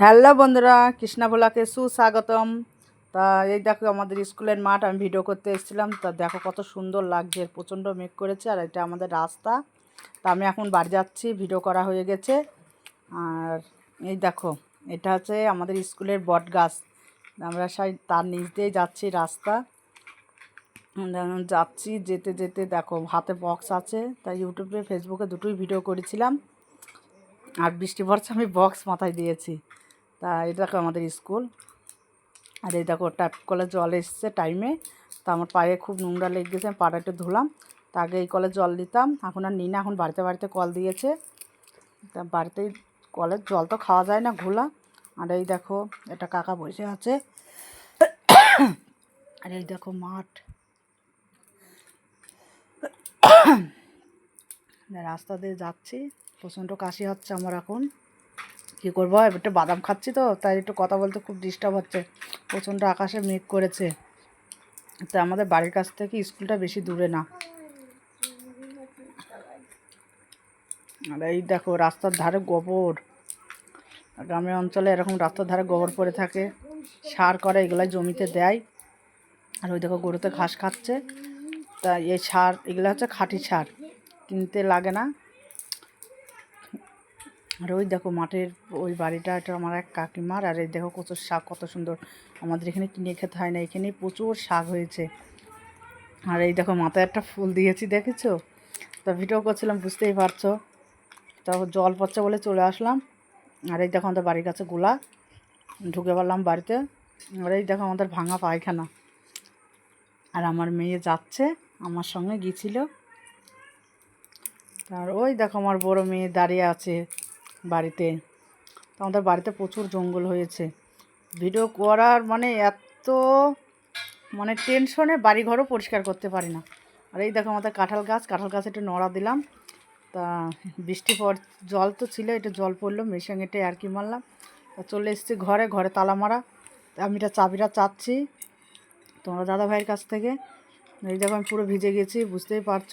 Hello বন্ধুরা, কৃষ্ণা ভোলাকে সুস্বাগতম। তা এই দেখো আমাদের স্কুলের মাঠ, আমি ভিডিও করতে এসেছিলাম। তা দেখো কত সুন্দর লাগছে, প্রচণ্ড মেঘ করেছে আর এটা আমাদের রাস্তা। তা আমি এখন বাড়ি যাচ্ছি, ভিডিও করা হয়ে গেছে। আর এই দেখো, এটা হচ্ছে আমাদের স্কুলের বট গাছ আমরা সাই তার নিচ দিয়েই যাচ্ছি রাস্তা। যাচ্ছি যেতে যেতে দেখো, হাতে বক্স আছে। তাই ইউটিউবে, ফেসবুকে দুটোই ভিডিও করেছিলাম। আর বৃষ্টি পড়ছে, আমি বক্স মাথায় দিয়েছি। তা এই দেখো আমাদের স্কুল। আর এই দেখো ট্যাপ কলে জল এসছে টাইমে তা আমার পায়ে খুব নোংরা লেগে গেছে, আমি পাটা একটু ধুলাম। তা আগে এই কলে জল দিতাম, এখন আর নিই না, এখন বাড়িতে বাড়িতে কল দিয়েছে। তা বাড়িতেই কলের জল তো খাওয়া যায় না, ঘোলা। আর এই দেখো, এটা কাকা বসে আছে। আর এই দেখো মাঠ। রাস্তা দিয়ে যাচ্ছি, প্রচণ্ড কাশি হচ্ছে আমার এখন। কী করব? একটু বাদাম খাচ্ছি তো, তাই একটু কথা বলতে খুব ডিস্টার্ব হচ্ছে। প্রচণ্ড আকাশে মেঘ করেছে। তো আমাদের বাড়ির কাছ থেকে স্কুলটা বেশি দূরে না। আর এই দেখো, রাস্তার ধারে গোবর। গ্রামের অঞ্চলে এরকম রাস্তার ধারে গোবর পড়ে থাকে। সার করে, এগুলাই জমিতে দেয়। আর ওই দেখো, গরুতে ঘাস খাচ্ছে। তা এই সার, এগুলো হচ্ছে খাঁটি সার। কিনতে লাগে না। আর ওই দেখো মাঠের ওই বাড়িটা, এটা আমার এক কাকিমার, আর এই দেখো কচুর শাক, কত সুন্দর। আমাদের এখানে কিনে খেতে হয় না, এখানে প্রচুর শাক হয়েছে। আর এই দেখো মাথায় একটা ফুল দিয়েছি, দেখেছ? তা ভিডিও করছিলাম, বুঝতেই পারছ? তা জল পড়ছে বলে চলে আসলাম। আর এই দেখো আমাদের বাড়ির কাছে গোলা। ঢুকে পারলাম বাড়িতে। আর এই দেখো আমাদের ভাঙা পায়খানা। আর আমার মেয়ে যাচ্ছে, আমার সঙ্গে গিয়েছিল। আর ওই দেখো আমার বড় মেয়ে দাঁড়িয়ে আছে। বাড়িতে। তো আমাদের বাড়িতে প্রচুর জঙ্গল হয়েছে। ভিডিও করার মানে এত মানে টেনশনে বাড়িঘরও পরিষ্কার করতে পারি না। আর এই দেখো আমাদের কাঁঠাল গাছ কাঁঠাল গাছ একটু নড়া দিলাম। তা বৃষ্টি পর জল তো ছিল, একটু জল পড়ল, মেশিন এটে আর কি মারলাম। তা চলে এসেছি ঘরে ঘরে তালা মারা। আমি এটা চাবিটা চাচ্ছি তোমরা দাদা ভাইয়ের কাছ থেকে। এই দেখো আমি পুরো ভিজে গেছি, বুঝতেই পারছ।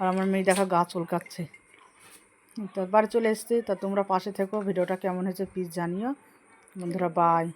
আর আমার মেয়ে দেখা গাছ চুলকাচ্ছে। তো বাড়ি চলে এসছি। তা তোমরা পাশে থেকো। ভিডিওটা কেমন হয়েছে প্লিজ জানিও। বন্ধুরা বাই